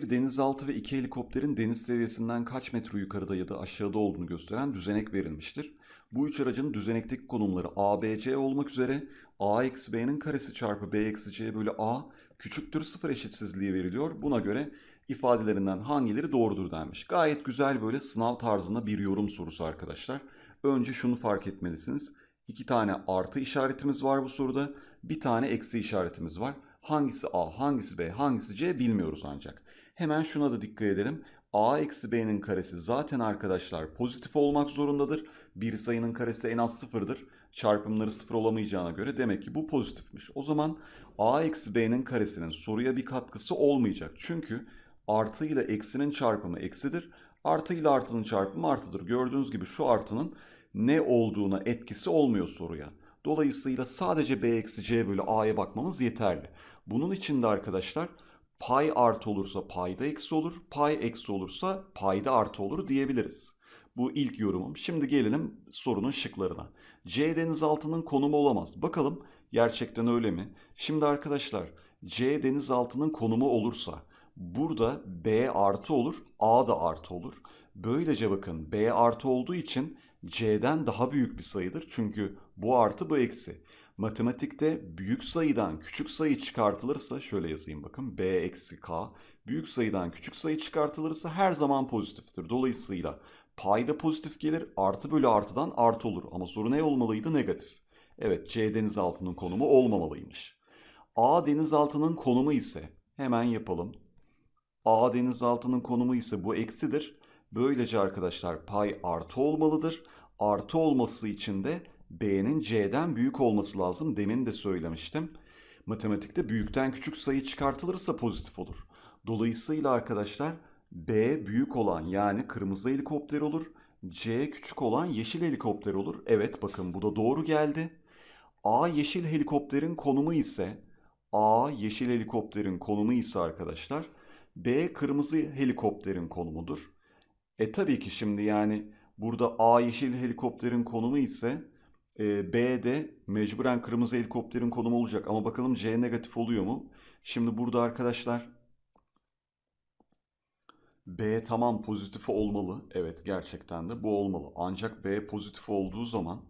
Bir denizaltı ve iki helikopterin deniz seviyesinden kaç metre yukarıda ya da aşağıda olduğunu gösteren düzenek verilmiştir. Bu üç aracın düzenekteki konumları A, B, C olmak üzere A eksi B'nin karesi çarpı B eksi C bölü A küçüktür sıfır eşitsizliği veriliyor. Buna göre ifadelerinden hangileri doğrudur denmiş. Gayet güzel böyle sınav tarzında bir yorum sorusu arkadaşlar. Önce şunu fark etmelisiniz. İki tane artı işaretimiz var bu soruda. Bir tane eksi işaretimiz var. Hangisi A, hangisi B, hangisi C bilmiyoruz ancak. Hemen şuna da dikkat edelim. A eksi B'nin karesi zaten arkadaşlar pozitif olmak zorundadır. Bir sayının karesi en az sıfırdır. Çarpımları sıfır olamayacağına göre demek ki bu pozitifmiş. O zaman A eksi B'nin karesinin soruya bir katkısı olmayacak. Çünkü artı ile eksinin çarpımı eksidir. Artı ile artının çarpımı artıdır. Gördüğünüz gibi şu artının ne olduğuna etkisi olmuyor soruya. Dolayısıyla sadece B eksi C bölü A'ya bakmamız yeterli. Bunun için de arkadaşlar pay artı olursa payda eksi olur, pay eksi olursa payda artı olur diyebiliriz. Bu ilk yorumum. Şimdi gelelim sorunun şıklarına. C denizaltının konumu olamaz. Bakalım gerçekten öyle mi? Şimdi arkadaşlar C denizaltının konumu olursa burada B artı olur, A da artı olur. Böylece bakın B artı olduğu için C'den daha büyük bir sayıdır. Çünkü bu artı bu eksi. Matematikte büyük sayıdan küçük sayı çıkartılırsa şöyle yazayım bakın b eksi k büyük sayıdan küçük sayı çıkartılırsa her zaman pozitiftir. Dolayısıyla payda pozitif gelir artı bölü artıdan artı olur ama soru ne olmalıydı negatif. Evet C denizaltının konumu olmamalıymış. A denizaltının konumu ise hemen yapalım. A denizaltının konumu ise bu eksidir. Böylece arkadaşlar pay artı olmalıdır. Artı olması için de B'nin C'den büyük olması lazım. Demin de söylemiştim. Matematikte büyükten küçük sayı çıkartılırsa pozitif olur. Dolayısıyla arkadaşlar B büyük olan yani kırmızı helikopter olur. C küçük olan yeşil helikopter olur. Evet bakın bu da doğru geldi. A yeşil helikopterin konumu ise A yeşil helikopterin konumu ise arkadaşlar B kırmızı helikopterin konumudur. E tabii ki şimdi yani burada A yeşil helikopterin konumu ise e, B de mecburen kırmızı helikopterin konumu olacak. Ama bakalım C negatif oluyor mu? Şimdi burada arkadaşlar B tamam pozitif olmalı. Evet gerçekten de bu olmalı. Ancak B pozitif olduğu zaman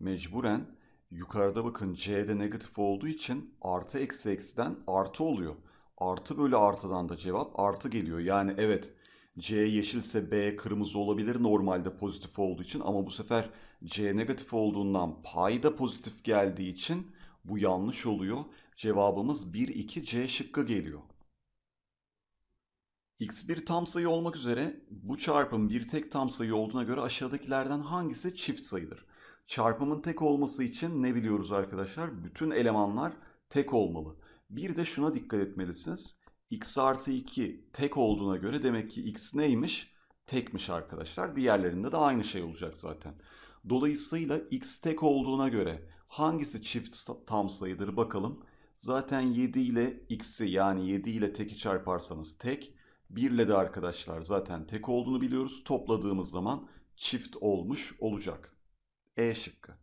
mecburen yukarıda bakın C'de negatif olduğu için artı eksi eksiden artı oluyor. Artı bölü artıdan da cevap artı geliyor. Yani evet C yeşilse B kırmızı olabilir normalde pozitif olduğu için ama bu sefer C negatif olduğundan payda pozitif geldiği için bu yanlış oluyor. Cevabımız 1, 2, C şıkkı geliyor. X bir tam sayı olmak üzere bu çarpım bir tek tam sayı olduğuna göre aşağıdakilerden hangisi çift sayıdır? Çarpımın tek olması için ne biliyoruz arkadaşlar? Bütün elemanlar tek olmalı. Bir de şuna dikkat etmelisiniz. X artı 2 tek olduğuna göre demek ki x neymiş? Tekmiş arkadaşlar. Diğerlerinde de aynı şey olacak zaten. Dolayısıyla x tek olduğuna göre hangisi çift tam sayıdır bakalım. Zaten 7 ile x'i yani 7 ile teki çarparsanız tek. 1 ile de arkadaşlar zaten tek olduğunu biliyoruz. Topladığımız zaman çift olmuş olacak. E şıkkı.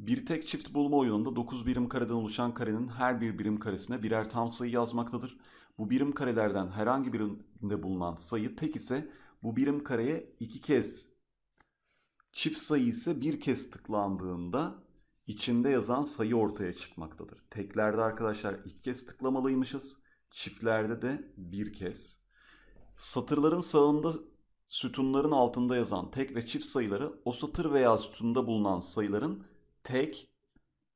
Bir tek çift bulma oyununda 9 birim kareden oluşan karenin her bir birim karesine birer tam sayı yazmaktadır. Bu birim karelerden herhangi birinde bulunan sayı tek ise bu birim kareye iki kez çift sayı ise bir kez tıklandığında içinde yazan sayı ortaya çıkmaktadır. Teklerde arkadaşlar iki kez tıklamalıymışız. Çiftlerde de bir kez. Satırların sağında sütunların altında yazan tek ve çift sayıları o satır veya sütunda bulunan sayıların tek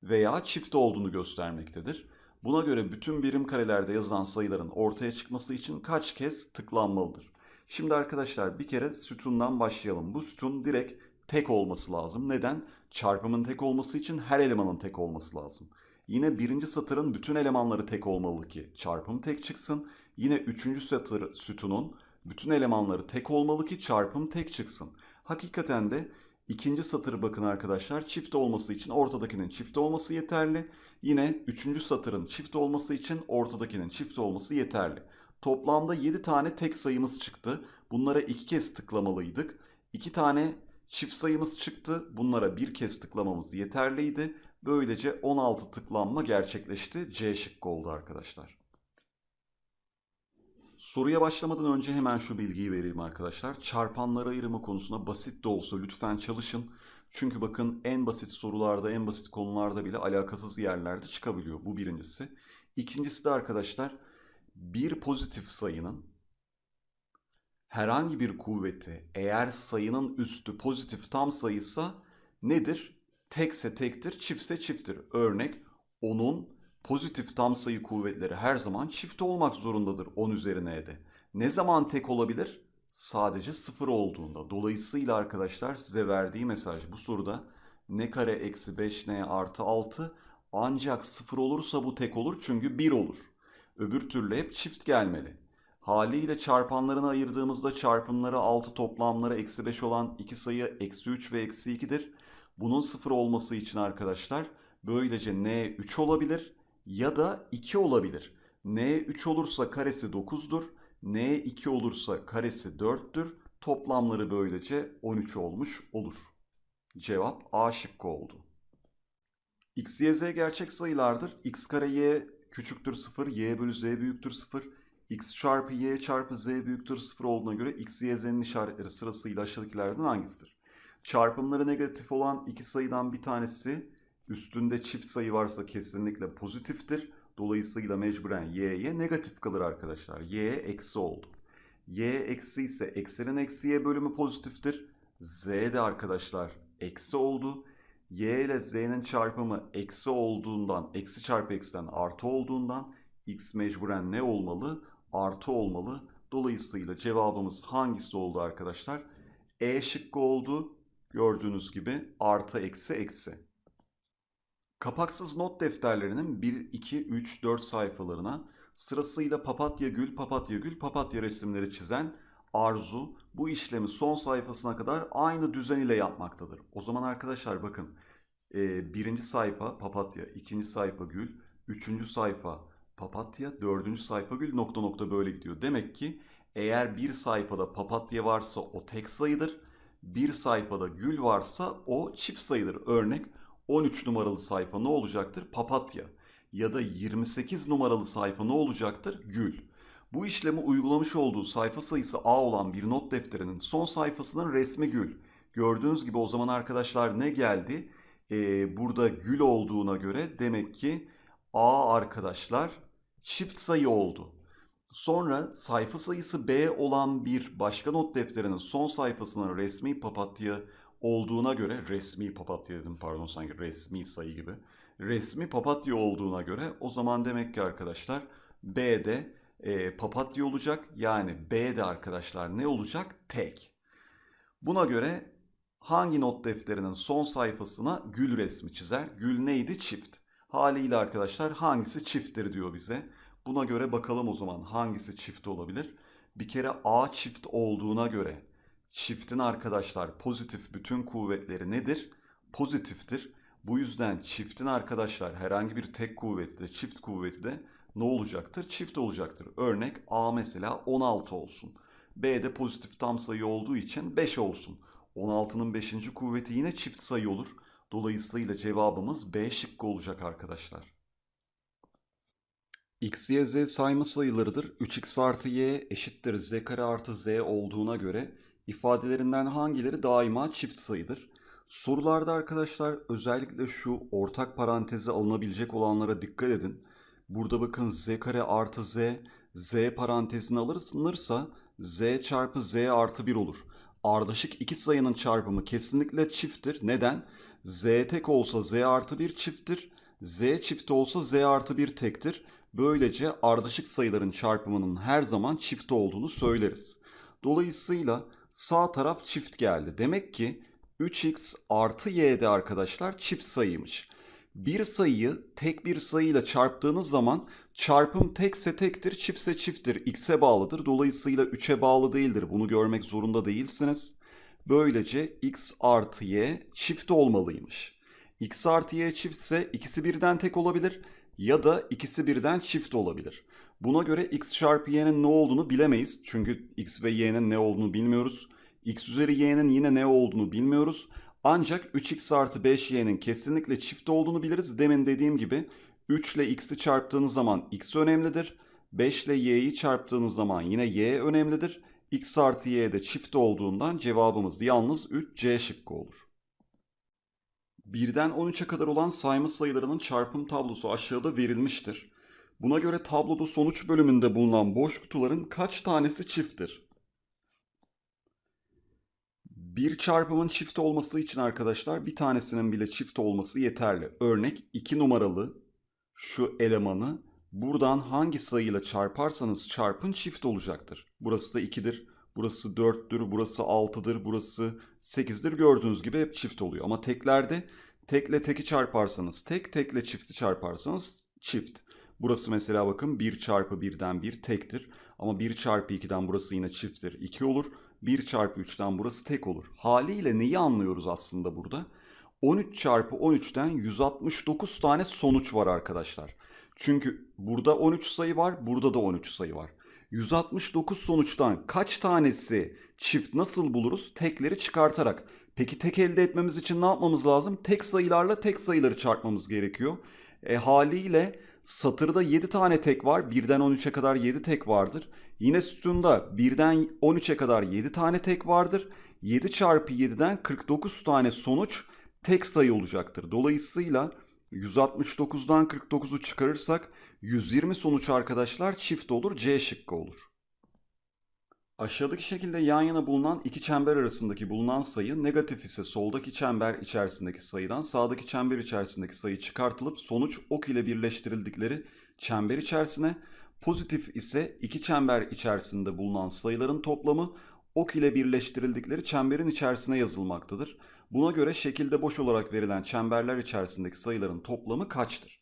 veya çift olduğunu göstermektedir. Buna göre bütün birim karelerde yazılan sayıların ortaya çıkması için kaç kez tıklanmalıdır? Şimdi arkadaşlar bir kere sütundan başlayalım. Bu sütun direkt tek olması lazım. Neden? Çarpımın tek olması için her elemanın tek olması lazım. Yine birinci satırın bütün elemanları tek olmalı ki çarpım tek çıksın. Yine üçüncü satır sütunun bütün elemanları tek olmalı ki çarpım tek çıksın. Hakikaten de ikinci satır bakın arkadaşlar çift olması için ortadakinin çift olması yeterli. Yine üçüncü satırın çift olması için ortadakinin çift olması yeterli. Toplamda 7 tane tek sayımız çıktı. Bunlara iki kez tıklamalıydık. 2 tane çift sayımız çıktı. Bunlara bir kez tıklamamız yeterliydi. Böylece 16 tıklanma gerçekleşti. C şıkkı oldu arkadaşlar. Soruya başlamadan önce hemen şu bilgiyi vereyim arkadaşlar. Çarpanlar ayrımı konusunda basit de olsa lütfen çalışın. Çünkü bakın en basit sorularda, en basit konularda bile alakasız yerlerde çıkabiliyor. Bu birincisi. İkincisi de arkadaşlar bir pozitif sayının herhangi bir kuvveti eğer sayının üstü pozitif tam sayıysa nedir? Tekse tektir, çiftse çifttir. Örnek onun pozitif tam sayı kuvvetleri her zaman çift olmak zorundadır 10 üzerine de. Ne zaman tek olabilir? Sadece sıfır olduğunda. Dolayısıyla arkadaşlar size verdiği mesaj bu soruda ne kare eksi 5n artı 6 ancak sıfır olursa bu tek olur çünkü 1 olur. Öbür türlü hep çift gelmeli. Haliyle çarpanlarını ayırdığımızda çarpımları 6 toplamları eksi 5 olan iki sayı eksi 3 ve eksi 2'dir. Bunun sıfır olması için arkadaşlar böylece n 3 olabilir ya da 2 olabilir. n 3 olursa karesi 9'dur. n 2 olursa karesi 4'tür. Toplamları böylece 13 olmuş olur. Cevap A şıkkı oldu. x, y, z gerçek sayılardır. x kare y küçüktür 0, y bölü z büyüktür 0. x çarpı y çarpı z büyüktür 0 olduğuna göre x, y, z'nin işaretleri sırasıyla aşağıdakilerden hangisidir? Çarpımları negatif olan iki sayıdan bir tanesi üstünde çift sayı varsa kesinlikle pozitiftir. Dolayısıyla mecburen y'ye negatif kalır arkadaşlar. y eksi oldu. y eksi ise eksinin eksiye bölümü pozitiftir. z de arkadaşlar eksi oldu. y ile z'nin çarpımı eksi olduğundan, eksi çarpı eksiden artı olduğundan x mecburen ne olmalı? Artı olmalı. Dolayısıyla cevabımız hangisi oldu arkadaşlar? E şıkkı oldu. Gördüğünüz gibi artı eksi eksi. Kapaksız not defterlerinin 1, 2, 3, 4 sayfalarına sırasıyla papatya gül, papatya gül, papatya resimleri çizen Arzu bu işlemi son sayfasına kadar aynı düzen ile yapmaktadır. O zaman arkadaşlar bakın e, birinci sayfa papatya, ikinci sayfa gül, üçüncü sayfa papatya, dördüncü sayfa gül nokta nokta böyle gidiyor. Demek ki eğer bir sayfada papatya varsa o tek sayıdır. Bir sayfada gül varsa o çift sayıdır. Örnek 13 numaralı sayfa ne olacaktır? Papatya. Ya da 28 numaralı sayfa ne olacaktır? Gül. Bu işlemi uygulamış olduğu sayfa sayısı A olan bir not defterinin son sayfasının resmi gül. Gördüğünüz gibi o zaman arkadaşlar ne geldi? Ee, burada gül olduğuna göre demek ki A arkadaşlar çift sayı oldu. Sonra sayfa sayısı B olan bir başka not defterinin son sayfasının resmi papatya olduğuna göre resmi papatya dedim pardon sanki resmi sayı gibi. Resmi papatya olduğuna göre o zaman demek ki arkadaşlar B'de e, papatya olacak. Yani B'de arkadaşlar ne olacak? Tek. Buna göre hangi not defterinin son sayfasına gül resmi çizer? Gül neydi? Çift. Haliyle arkadaşlar hangisi çifttir diyor bize. Buna göre bakalım o zaman hangisi çift olabilir? Bir kere A çift olduğuna göre çiftin arkadaşlar pozitif bütün kuvvetleri nedir? Pozitiftir. Bu yüzden çiftin arkadaşlar herhangi bir tek kuvveti de çift kuvveti de ne olacaktır? Çift olacaktır. Örnek A mesela 16 olsun. B de pozitif tam sayı olduğu için 5 olsun. 16'nın 5. kuvveti yine çift sayı olur. Dolayısıyla cevabımız B şıkkı olacak arkadaşlar. X, Y, Z sayma sayılarıdır. 3x artı y eşittir z kare artı z olduğuna göre ifadelerinden hangileri daima çift sayıdır? Sorularda arkadaşlar özellikle şu ortak paranteze alınabilecek olanlara dikkat edin. Burada bakın z kare artı z, z parantezine alınırsa z çarpı z artı 1 olur. Ardışık iki sayının çarpımı kesinlikle çifttir. Neden? z tek olsa z artı 1 çifttir. z çift olsa z artı 1 tektir. Böylece ardışık sayıların çarpımının her zaman çift olduğunu söyleriz. Dolayısıyla sağ taraf çift geldi. Demek ki 3x artı y'de arkadaşlar çift sayıymış. Bir sayıyı tek bir sayıyla çarptığınız zaman çarpım tekse tektir, çiftse çifttir, x'e bağlıdır. Dolayısıyla 3'e bağlı değildir. Bunu görmek zorunda değilsiniz. Böylece x artı y çift olmalıymış. x artı y çiftse ikisi birden tek olabilir ya da ikisi birden çift olabilir. Buna göre x çarpı y'nin ne olduğunu bilemeyiz. Çünkü x ve y'nin ne olduğunu bilmiyoruz. x üzeri y'nin yine ne olduğunu bilmiyoruz. Ancak 3x artı 5y'nin kesinlikle çift olduğunu biliriz. Demin dediğim gibi 3 ile x'i çarptığınız zaman x önemlidir. 5 ile y'yi çarptığınız zaman yine y önemlidir. x artı y de çift olduğundan cevabımız yalnız 3C şıkkı olur. Birden 13'e kadar olan sayma sayılarının çarpım tablosu aşağıda verilmiştir. Buna göre tabloda sonuç bölümünde bulunan boş kutuların kaç tanesi çifttir? Bir çarpımın çift olması için arkadaşlar bir tanesinin bile çift olması yeterli. Örnek 2 numaralı şu elemanı buradan hangi sayıyla çarparsanız çarpın çift olacaktır. Burası da 2'dir, burası 4'tür, burası 6'dır, burası 8'dir. Gördüğünüz gibi hep çift oluyor. Ama teklerde tekle teki çarparsanız tek, tekle çifti çarparsanız çift. Burası mesela bakın 1 çarpı 1'den 1 tektir. Ama 1 çarpı 2'den burası yine çifttir. 2 olur. 1 çarpı 3'ten burası tek olur. Haliyle neyi anlıyoruz aslında burada? 13 çarpı 13'ten 169 tane sonuç var arkadaşlar. Çünkü burada 13 sayı var, burada da 13 sayı var. 169 sonuçtan kaç tanesi çift nasıl buluruz? Tekleri çıkartarak. Peki tek elde etmemiz için ne yapmamız lazım? Tek sayılarla tek sayıları çarpmamız gerekiyor. E haliyle satırda 7 tane tek var. 1'den 13'e kadar 7 tek vardır. Yine sütunda 1'den 13'e kadar 7 tane tek vardır. 7 çarpı 7'den 49 tane sonuç tek sayı olacaktır. Dolayısıyla 169'dan 49'u çıkarırsak 120 sonuç arkadaşlar çift olur. C şıkkı olur. Aşağıdaki şekilde yan yana bulunan iki çember arasındaki bulunan sayı negatif ise soldaki çember içerisindeki sayıdan sağdaki çember içerisindeki sayı çıkartılıp sonuç ok ile birleştirildikleri çember içerisine, pozitif ise iki çember içerisinde bulunan sayıların toplamı ok ile birleştirildikleri çemberin içerisine yazılmaktadır. Buna göre şekilde boş olarak verilen çemberler içerisindeki sayıların toplamı kaçtır?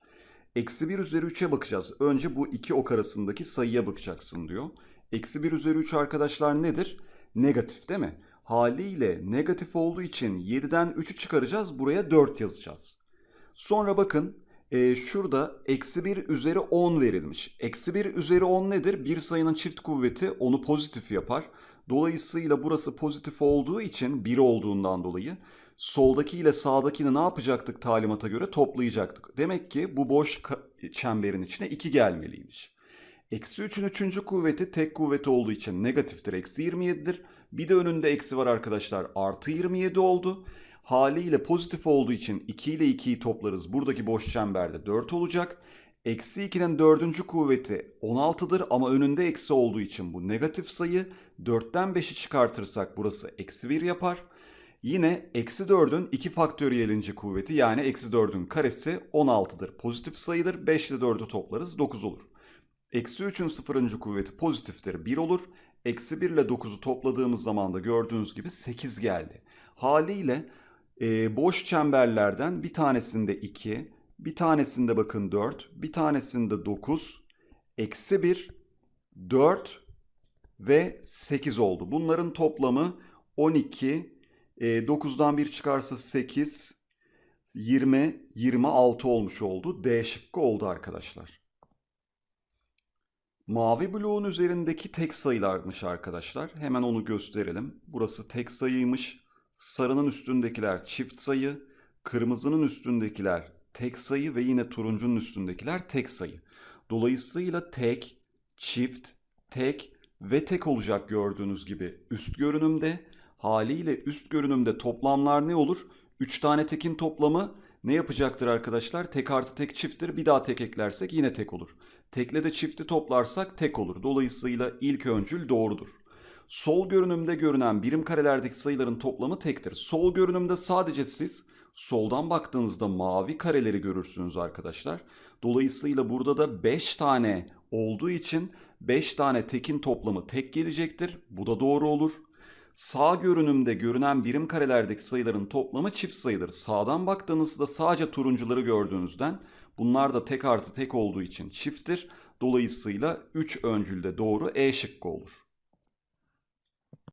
Eksi 1 üzeri 3'e bakacağız. Önce bu iki ok arasındaki sayıya bakacaksın diyor. Eksi 1 üzeri 3 arkadaşlar nedir? Negatif değil mi? Haliyle negatif olduğu için 7'den 3'ü çıkaracağız. Buraya 4 yazacağız. Sonra bakın e, şurada eksi 1 üzeri 10 verilmiş. Eksi 1 üzeri 10 nedir? Bir sayının çift kuvveti onu pozitif yapar. Dolayısıyla burası pozitif olduğu için 1 olduğundan dolayı soldaki ile sağdakini ne yapacaktık talimata göre toplayacaktık. Demek ki bu boş çemberin içine 2 gelmeliymiş. Eksi 3'ün 3. kuvveti tek kuvveti olduğu için negatiftir. Eksi 27'dir. Bir de önünde eksi var arkadaşlar. Artı 27 oldu. Haliyle pozitif olduğu için 2 ile 2'yi toplarız. Buradaki boş çemberde 4 olacak. Eksi 2'nin 4. kuvveti 16'dır ama önünde eksi olduğu için bu negatif sayı. 4'ten 5'i çıkartırsak burası eksi 1 yapar. Yine eksi 4'ün 2 faktöriyelinci kuvveti yani eksi 4'ün karesi 16'dır. Pozitif sayıdır. 5 ile 4'ü toplarız 9 olur. Eksi 3'ün sıfırıncı kuvveti pozitiftir 1 olur. Eksi 1 ile 9'u topladığımız zaman da gördüğünüz gibi 8 geldi. Haliyle e, boş çemberlerden bir tanesinde 2, bir tanesinde bakın 4, bir tanesinde 9, eksi 1, 4 ve 8 oldu. Bunların toplamı 12, e, 9'dan 1 çıkarsa 8, 20, 26 olmuş oldu. D şıkkı oldu arkadaşlar. Mavi bloğun üzerindeki tek sayılarmış arkadaşlar. Hemen onu gösterelim. Burası tek sayıymış. Sarının üstündekiler çift sayı. Kırmızının üstündekiler tek sayı ve yine turuncunun üstündekiler tek sayı. Dolayısıyla tek, çift, tek ve tek olacak gördüğünüz gibi üst görünümde. Haliyle üst görünümde toplamlar ne olur? 3 tane tekin toplamı ne yapacaktır arkadaşlar? Tek artı tek çifttir. Bir daha tek eklersek yine tek olur. Tekle de çifti toplarsak tek olur. Dolayısıyla ilk öncül doğrudur. Sol görünümde görünen birim karelerdeki sayıların toplamı tektir. Sol görünümde sadece siz soldan baktığınızda mavi kareleri görürsünüz arkadaşlar. Dolayısıyla burada da 5 tane olduğu için 5 tane tekin toplamı tek gelecektir. Bu da doğru olur. Sağ görünümde görünen birim karelerdeki sayıların toplamı çift sayıdır. Sağdan baktığınızda sadece turuncuları gördüğünüzden bunlar da tek artı tek olduğu için çifttir. Dolayısıyla 3 öncülde doğru E şıkkı olur.